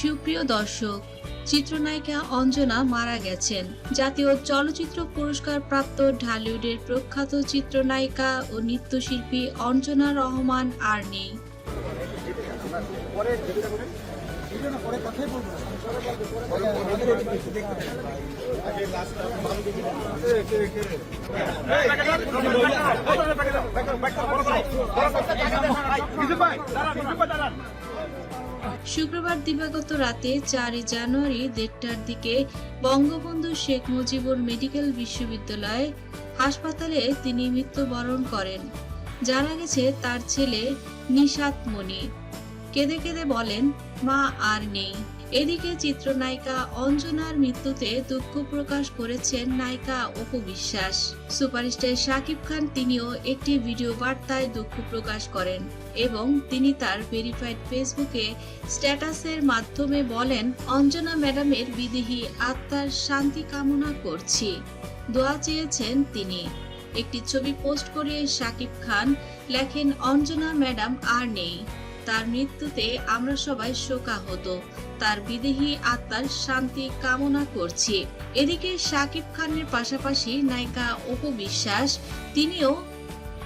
সুপ্রিয় দর্শক, চিত্রনায়িকা অঞ্জনা মারা গেছেন। জাতীয় চলচ্চিত্র পুরস্কার প্রাপ্ত ঢালিউডের প্রখ্যাত চিত্রনায়িকা ও নৃত্যশিল্পী অঞ্জনা রহমান আর নেই। শুক্রবার দিবাগত রাতে চারই জানুয়ারি দেড়টার দিকে বঙ্গবন্ধু শেখ মুজিবুর মেডিকেল বিশ্ববিদ্যালয় হাসপাতালে তিনি মৃত্যুবরণ করেন। জানা গেছে, তার ছেলে নিশাত মণি। কেঁদে কেঁদে বলেন, মা, আর নেই। এদিকে চিত্রনায়িকা অঞ্জনার মৃত্যুতে দুঃখ প্রকাশ করেছেন নায়িকা অপু বিশ্বাস। সুপারস্টার শাকিব খান তিনিও একটি ভিডিও বার্তায় দুঃখ প্রকাশ করেন এবং তিনি তার ভেরিফাইড ফেসবুকে স্ট্যাটাসের মাধ্যমে বলেন, অঞ্জনা ম্যাডামের বিদেহী আত্মার শান্তি কামনা করছি। দোয়া চেয়েছেন তিনি। একটি ছবি পোস্ট করে শাকিব খান লেখেন, অঞ্জনা ম্যাডাম, আর নেই। তার মৃত্যুতে আমরা সবাই শোকাহত। তার বিদেহী আত্মার শান্তি কামনা করছি। এদিকে শাকিব খানের পাশাপাশি নায়িকা অপু বিশ্বাস, তিনিও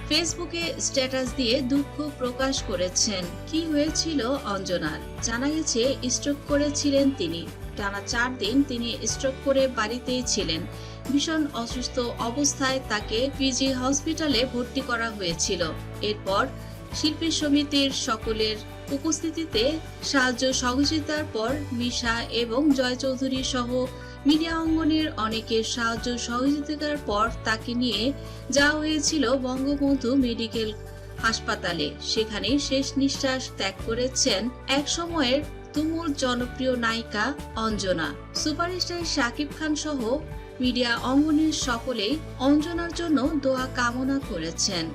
ফেসবুকে স্ট্যাটাস দিয়ে দুঃখ প্রকাশ করেছেন। কি হয়েছিল অঞ্জনার? জানা গেছে স্ট্রোক করেছিলেন তিনি। টানা চার দিন তিনি স্ট্রোক করে বাড়িতেই ছিলেন। ভীষণ অসুস্থ অবস্থায় তাকে পিজি হসপিটালে ভর্তি করা হয়েছিল। এরপর শিল্পী সমিতির সকলের উপস্থিতিতে সাহায্য সহযোগিতার পর মিশা এবং জয় চৌধুরী সহ মিডিয়া অঙ্গনের অনেকের সাহায্য সহযোগিতার পর তাকে নিয়ে যাওয়া হয়েছিল বঙ্গবন্ধু মেডিকেল হাসপাতালে। সেখানে শেষ নিঃশ্বাস ত্যাগ করেছেন এক সময়ের তুমুল জনপ্রিয় নায়িকা অঞ্জনা। সুপারস্টার শাকিব খান সহ মিডিয়া অঙ্গনের সকলেই অঞ্জনার জন্য দোয়া কামনা করেছেন।